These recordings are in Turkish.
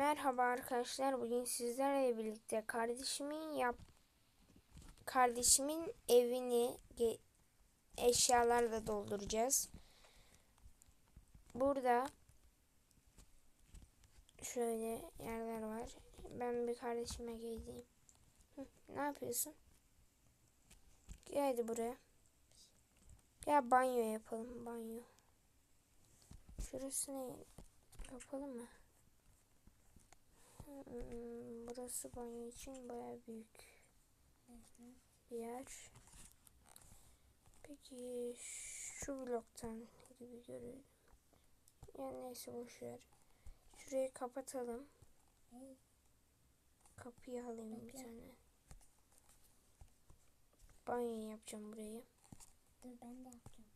Merhaba arkadaşlar. Bugün sizlerle birlikte kardeşimin yap kardeşimin evini eşyalarla dolduracağız. Burada şöyle yerler var. Ben bir kardeşime geleyim. Hı, ne yapıyorsun? Gel hadi buraya. Gel banyo yapalım banyo. Şurası ne? Yapalım mı? Burası banyo için baya büyük bir yer. Peki şu bloktan gibi görüyorum. Yani neyse boş ver. Şurayı kapatalım. Kapıyı alayım bir tane. Banyo yapacağım burayı. Dur ben de yapacağım.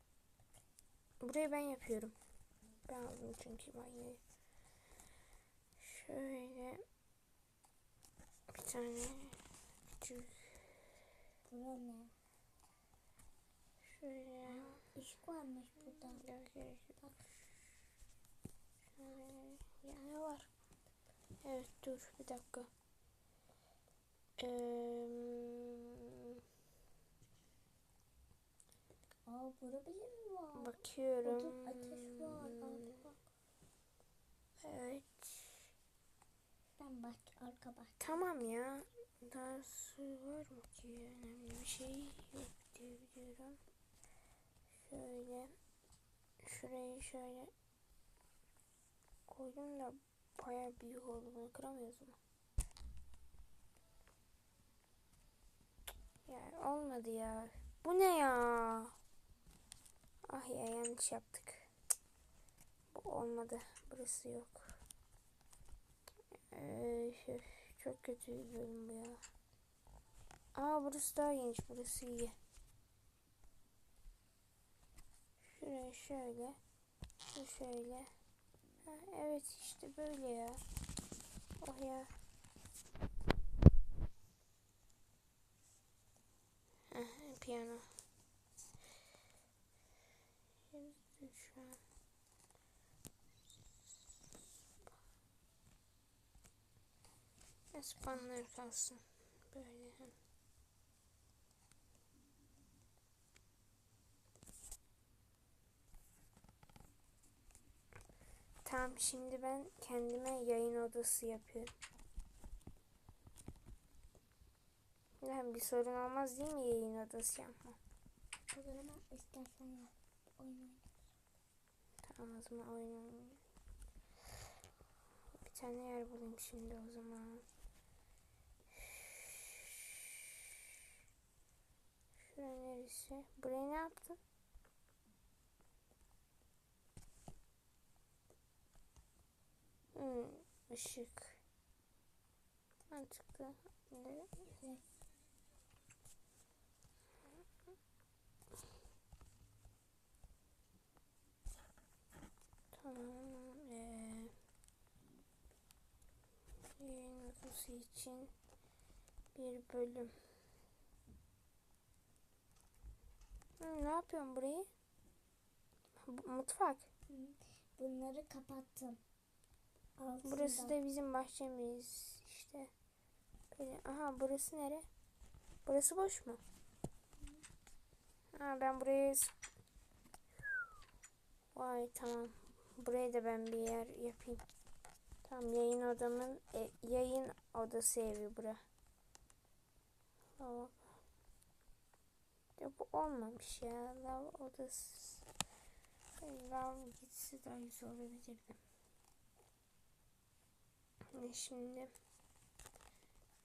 Burayı ben yapıyorum. Ben aldım çünkü banyoyu. Şöyle bir tane küçük Bura ne? şöyle Işık varmış burada. Gerek yok. Şöyle yani var. Evet dur bir dakika. Ee, Aa bura bile mi var? bakıyorum. Burada ateş var. Aa, bak. Evet. Ben bak arka bak. Tamam ya. Daha su var mı ki? Önemli bir şey yok diye biliyorum. Şöyle. Şurayı şöyle koydum da baya büyük oldu. Bunu kıramıyoruz mu? Ya olmadı ya. Bu ne ya? Ah ya yanlış yaptık. Bu olmadı. Burası yok. Öf, öf, çok kötü bir bölüm bu ya. Aa burası daha geniş. Burası iyi. Şuraya şöyle. Bu şöyle. Ha, evet işte böyle ya. Oh ya. Heh, piyano. Şimdi şu an. Espanlar kalsın. Böyle. Tamam şimdi ben kendime yayın odası yapıyorum. Yani bir sorun olmaz değil mi yayın odası yapmam? Olur ama istersen yap. Oyun. Tamam o zaman oyun oynayayım. Bir tane yer bulayım şimdi o zaman. Şura neresi? Buraya ne yaptın? Hmm, ışık. Mantıklı. Evet. Tamam. Ee, yayın için bir bölüm. Hı, ne yapıyorsun burayı? Bu- Mutfak. Hı. Bunları kapattım. Altında. Burası da bizim bahçemiz işte. Böyle. Aha burası nere? Burası boş mu? Ha ben burayı Vay tamam. Buraya da ben bir yer yapayım. Tamam yayın odamın e, yayın odası evi bura. Lav. Ya bu olmamış ya. Lav odası. Lav gitsi daha güzel olabilirdi. Ve Şimdi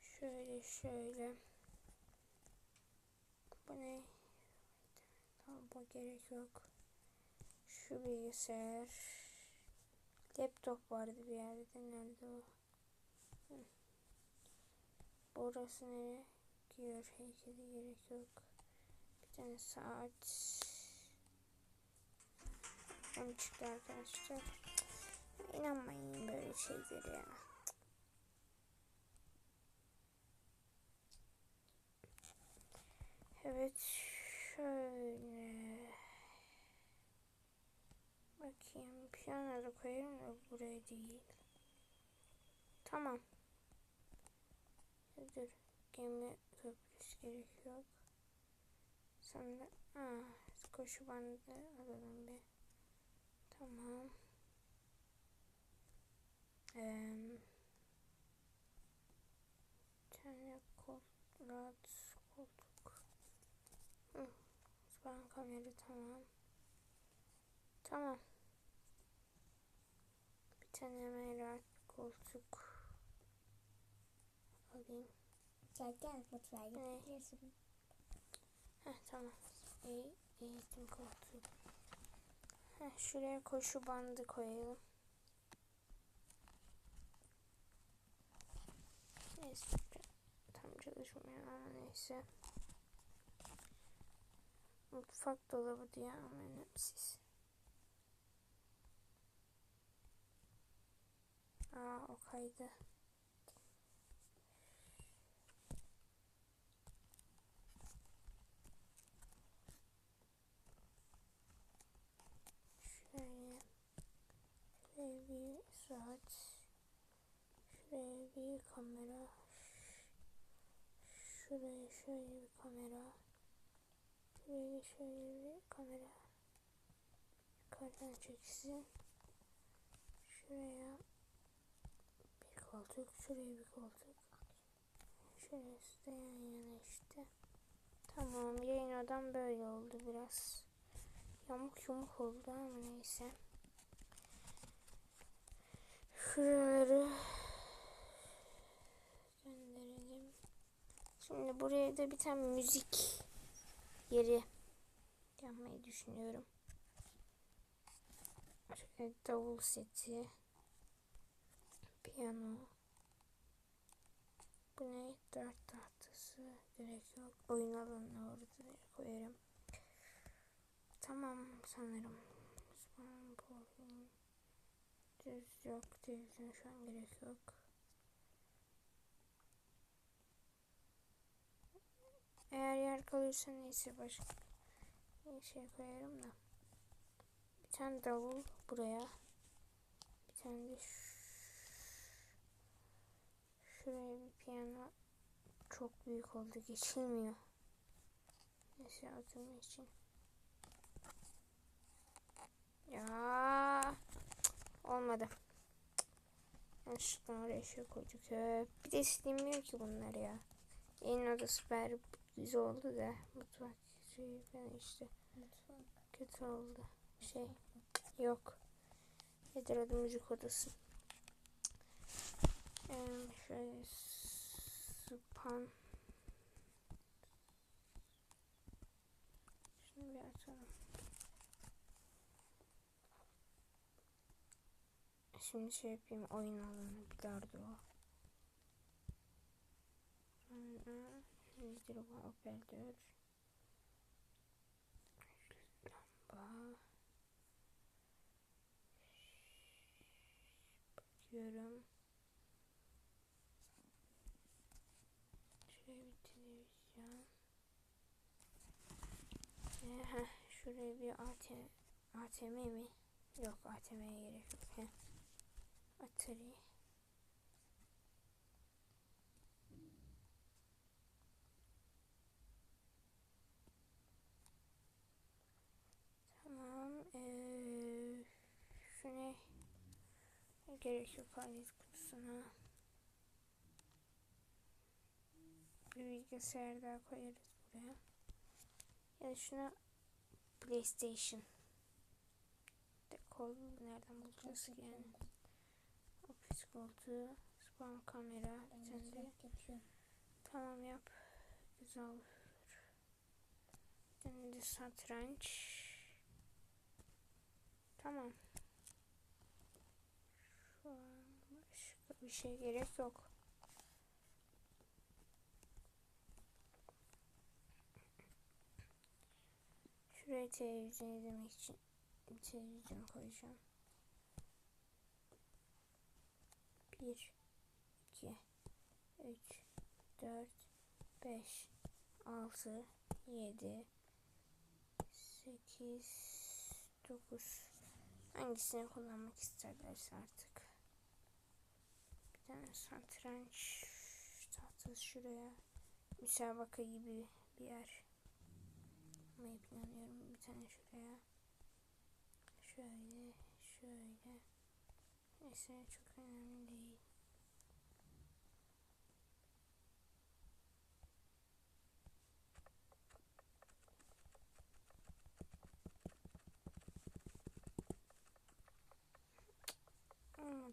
şöyle şöyle bu ne? Tamam bu gerek yok. Şu bilgisayar laptop vardı bir yerde. Nerede o? Hı. Burası nereye? Giyiyor heykeli gerek yok. Tane saat. Hem çıktı arkadaşlar. İnanmayın böyle şeylere ya. Evet şöyle bakayım piyano da koyarım da buraya değil. Tamam. Dur. Gemi köprüsü gerekiyor. Sonra aa, koşu bandı alalım bir. Tamam. Ee, tane kol, rahat koltuk. Hı. Span kamera tamam. Tamam. Bir tane rahat koltuk alayım. Gel gel mutfağa Ne? Heh tamam. İyi, eğitim koltuğu. Heh, şuraya koşu bandı koyalım. Neyse. Tam çalışmıyor ama neyse. Mutfak dolabı diye ama önemsiz. Aa o kaydı. Şöyle. Şuraya saat. Şuraya bir kamera. Şuraya şöyle bir kamera. Şuraya şöyle bir kamera. Yukarıdan çeksin. Şuraya bir koltuk. Şuraya bir koltuk. Şurası da yan yana işte. Tamam yayın odam böyle oldu biraz. Yamuk yumuk oldu ama neyse. Şuraları gönderelim. Şimdi buraya da bir tane müzik yeri yapmayı düşünüyorum. Şöyle davul seti, piyano. Bu ne? Dört tahtası. Gerek yok. Oyun alanına orada koyarım. Tamam sanırım. Spam portal. Düz yok. Televizyon şu an gerek yok. Eğer yer kalırsa neyse başka bir şey koyarım da. Bir tane davul buraya. Bir tane de şuraya bir piyano çok büyük oldu geçilmiyor. Neyse oturma için. Ya olmadı. Yanlışlıkla oraya şey koyduk. Bir de silmiyor ki bunlar ya. Yeni odası süper güzel oldu da mutfak şey falan işte Mutfak. kötü oldu. Şey yok. Nedir adı müzik odası. Ee, şöyle span. Şimdi şey yapayım oyun alanı bilardo. Nedir bu hoparlör? Lamba. Bakıyorum. Şuraya bir televizyon. Ee, heh, şuraya bir ATM, ATM mi? Yok ATM'ye gerek yok. Heh. Atari. Tamam. Ee, şu ne? Gerek yok alet kutusuna. Bir bilgisayar daha koyarız buraya. Ya da şuna PlayStation. De kol nereden bulacağız ki yani? Koltuğu, spam kamera, Ben bir tane de mutfak yapıyorum. Tamam yap. Güzel olur. De satranç. Tamam. Şu an başka bir şey gerek yok. Şuraya televizyon izlemek için televizyon koyacağım. Bir, iki, üç, 4 5 6 7 8 9 hangisini kullanmak isterlerse artık. Bir tane satranç tahtası şuraya. Müsabaka gibi bir yer. Yapmayı planlıyorum. Bir tane şuraya. Şöyle, şöyle. Neyse çok önemli değil.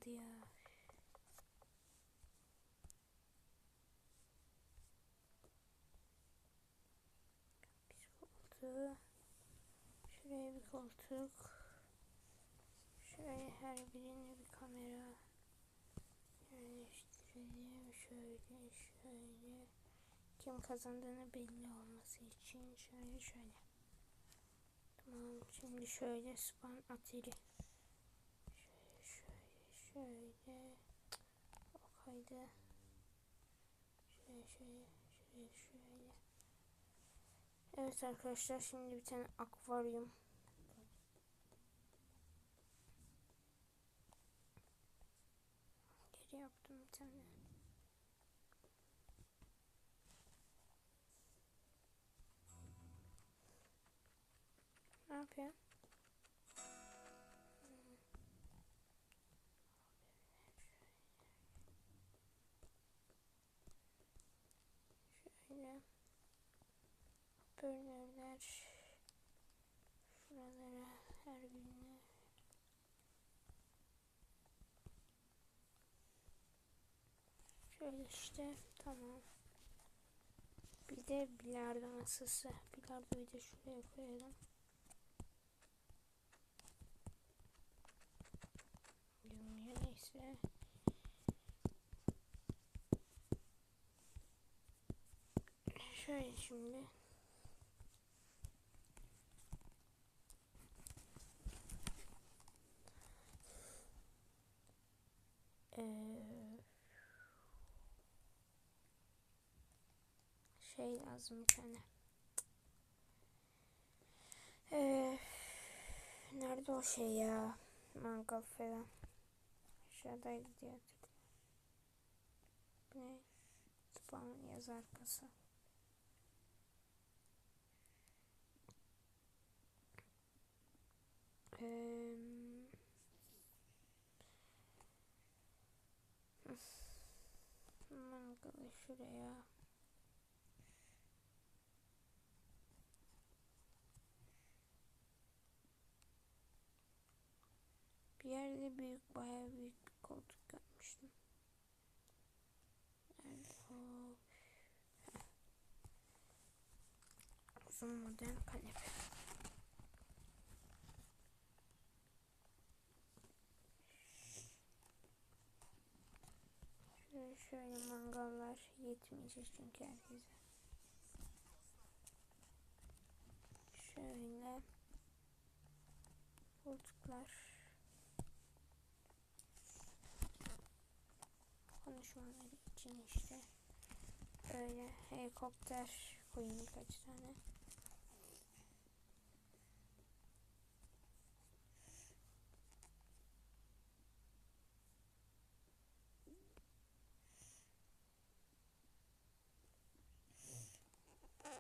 Olmadı ya. Bir koltuğu. Şuraya bir koltuk. Şöyle her birine bir kamera. Yerleştirelim. Şöyle şöyle. Kim kazandığını belli olması için şöyle şöyle. Tamam şimdi şöyle span ateri. Şöyle. O kaydı. Şöyle şöyle şöyle şöyle. Evet arkadaşlar şimdi bir tane akvaryum. Geri yaptım bir tane. Ne yapıyor? Hoparlörler şuralara her birine şöyle işte tamam. Bir de bilardo masası. Bilardoyu da şuraya koyalım. Bilmiyorum neyse. Şöyle şimdi Şey lazım bir tane. Ee, nerede o şey ya? Mangal falan. Aşağıdaydı diye Ne? Spam yazar kasa. Eee Mangalı şuraya. Bir yerde büyük, bayağı büyük bir koltuk görmüştüm. O? Uzun modern kanepe. Şöyle, mangallar yetmeyecek çünkü herkese. Şöyle koltuklar konuşmaları için işte böyle helikopter koyayım birkaç tane.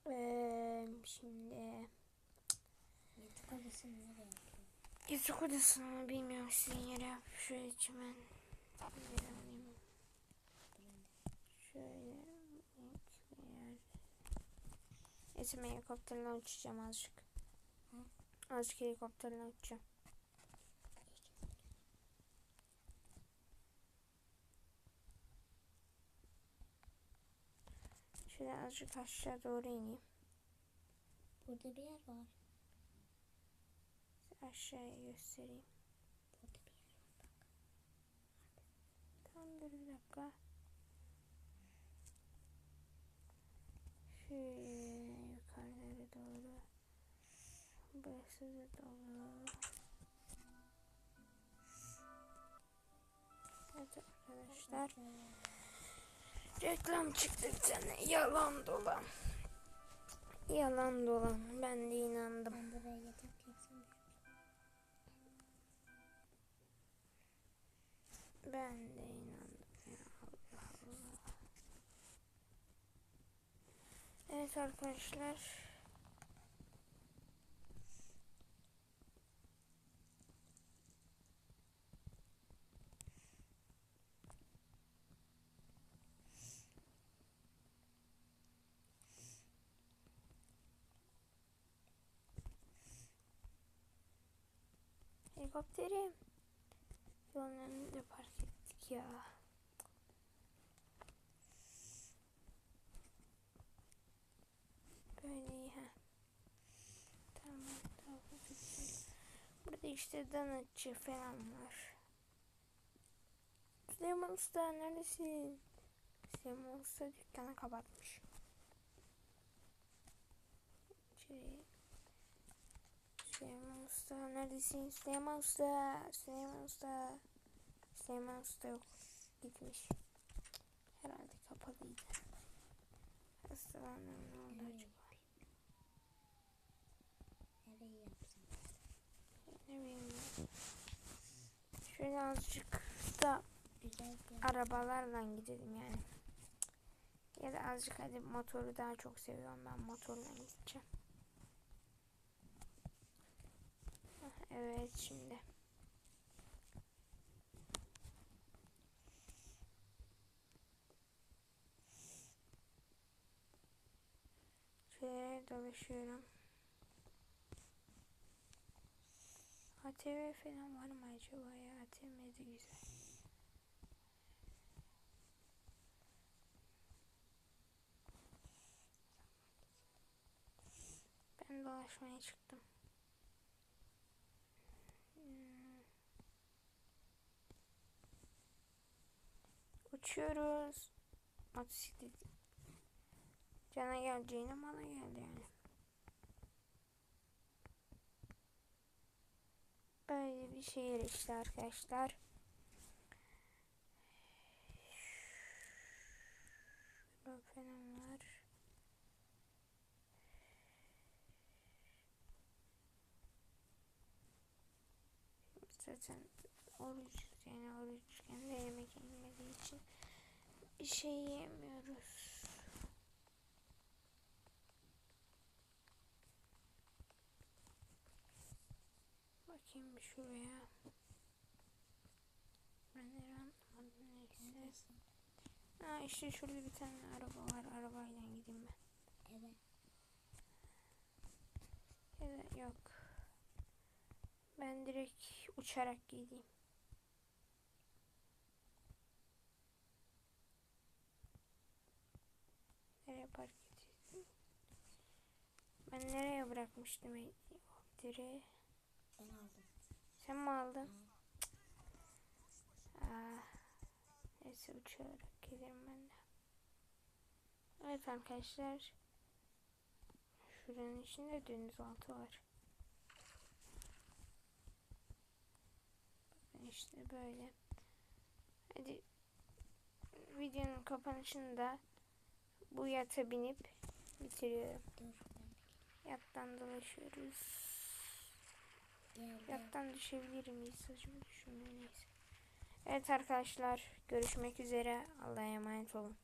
Eee, şimdi Yatak odasını nereye yapayım? yatak odasını bilmiyorum sizin yere şöyle çimen. Şöyle ben helikopterle uçacağım azıcık. Hı? Azıcık helikopterle uçacağım. Azıcık aşağı doğru ineyim. Burada bir yer var. Aşağıya göstereyim. Burada bir yer var. Tamam dur bir dakika. Şöyle yukarılara doğru. Burası da dolu. Evet arkadaşlar. Reklam çıktı bir tane. Yalan dolan. Yalan dolan. Ben de inandım. Ben buraya yatak yapsam. Ben de inandım ya. Evet arkadaşlar. Helikopterim. Yolun önünde park ettik ya. Böyle iyi ha. Tamam tamam. Burada işte donutçı falan var. Süleyman Usta neredesin? Süleyman Usta dükkanı kapatmış. İçeri. Süleyman Usta neredesin? Süleyman Usta. Süleyman Usta. Süleyman Usta yok. Gitmiş. Herhalde kapalıydı. Hastalandım ne oldu acaba? Nereye yapsam? Ne bileyim. Şöyle azıcık da arabalarla gidelim yani. Ya da azıcık hadi motoru daha çok seviyorum ben motorla gideceğim. Evet şimdi. Şöyle dolaşıyorum. ATV falan var mı acaba ya? ATV de güzel. Ben dolaşmaya çıktım. Uçuyoruz. Motosiklet. Cana geleceğine bana geldi yani. Böyle bir şehir işte arkadaşlar. Falan var. Zaten oruç yani oruçken de yemek yenmediği için şey yemiyoruz. Bakayım bir şuraya. Ben anlamadım neyse. Ha işte şurada bir tane araba var. Arabayla gideyim ben. Evet. Da yok. Ben direkt uçarak gideyim. Nereye park edeyim? Ben nereye bırakmıştım helikopteri? Ben aldım. Sen mi aldın? Aa, neyse uçarak gelirim ben de. Evet arkadaşlar. Şuranın içinde denizaltı var. Bakın işte böyle. Hadi videonun kapanışını da bu yata binip bitiriyorum. Dur Yattan dolaşıyoruz. Yattan düşebilir miyiz? Saçma düşünmüyor neyse. Evet arkadaşlar görüşmek üzere. Allah'a emanet olun.